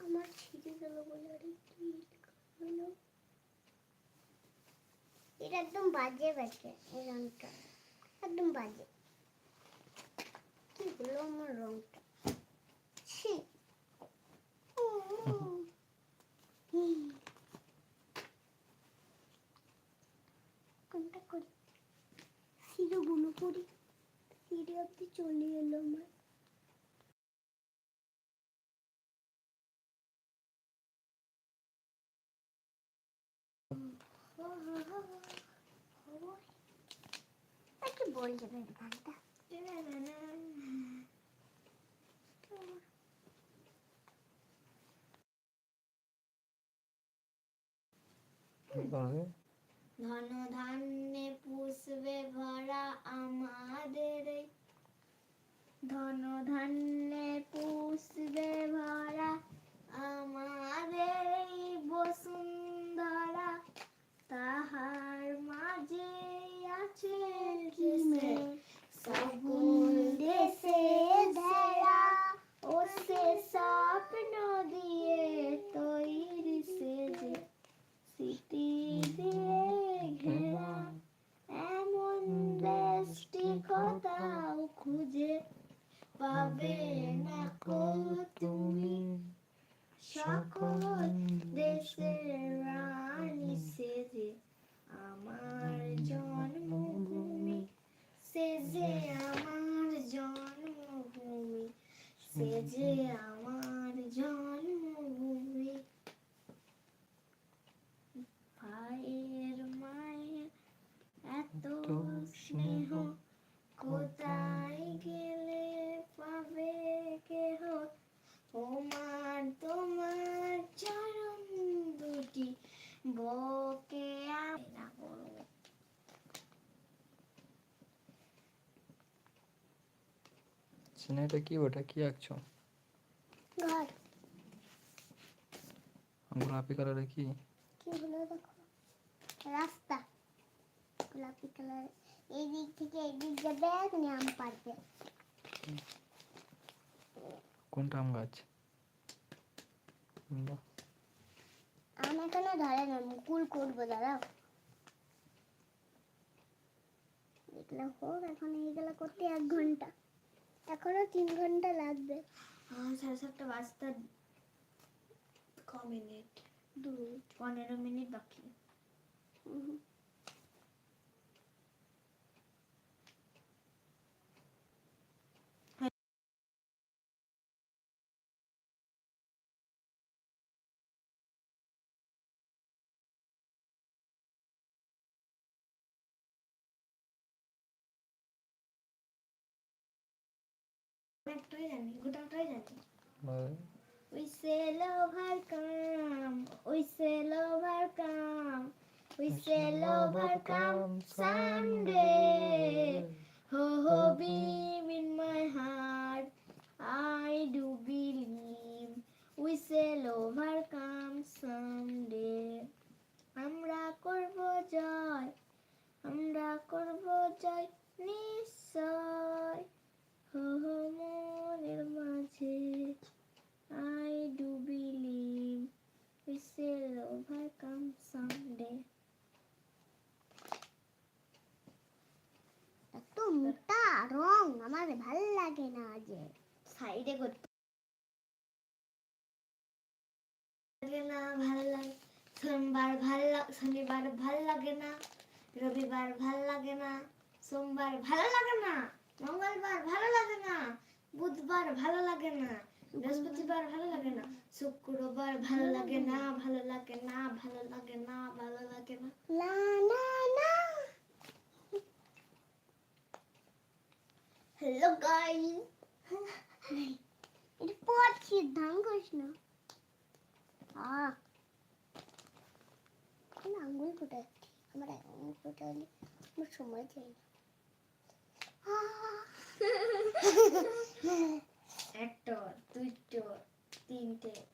আমার ছিঁড়ে গেল বলে আরে এটা একদম বাজে ব্যাটে এই রংটা একদম বাজে কি হলো আমার রংটা ছি। কোনটা করি সিঁড়ি বুনো করি সিঁড়ি অব্দি চলে এলো আমার। কি বল যাবে গানটা তাহলে ধন ধান্যে পুষবে ভরা আমাদের। ধন ধান্যে পুষবে ভরা সেজে আমার জন্মভূমি। ভাইয়ের মায়ের এত স্নেহ কোথায় গেলে পাবে কেহ? তোমার তোমার চরণ দুটি বকে করব সিনাইটা কি ওটা কি আঁকছো? গোলাপি কালারে কি? কি হলো দেখো। রাস্তা। গোলাপি কালার। এই দিক থেকে এই দিক যাবে এখানে আম পারবে কোনটা আম গাছ? আম এখনও ধরে না মুকুল করব দাঁড়াও। এগুলো হোক এখন এইগুলো করতে এক ঘণ্টা। এখনও তিন ঘণ্টা লাগবে। সাড়ে সাতটা বাজতে ক মিনিট দু পনেরো মিনিট বাকি। একটাই জানি গোটাটাই জানি ভালো। We sail overcome, we sail overcome, we sail overcome someday. Ho ho beam in my heart, I do believe we shall overcome someday. আমরা করব জয় আমরা করব জয় নিশ্চয় হো হো মনের মাঝে I do believe we shall overcome someday. এত মোটা রং আমার ভালো লাগে না যে সাইডে করতে লাগে না ভালো লাগে সোমবার ভালো লাগে শনিবার ভালো লাগে না রবিবার ভালো লাগে না সোমবার ভালো লাগে না মঙ্গলবার ভালো লাগে না বুধবার ভালো লাগে না বৃহস্পতিবার ভালো লাগে না? শুক্রবার ভালো লাগে না ভালো লাগে না ভালো লাগে না ভালো লাগে না? না না না। হ্যালো গাইস এটা পড়ছি ধান করিস না। আহ। আঙ্গুল ফুটে আমার আঙ্গুল হলে আমার সময় চাই না। 見て。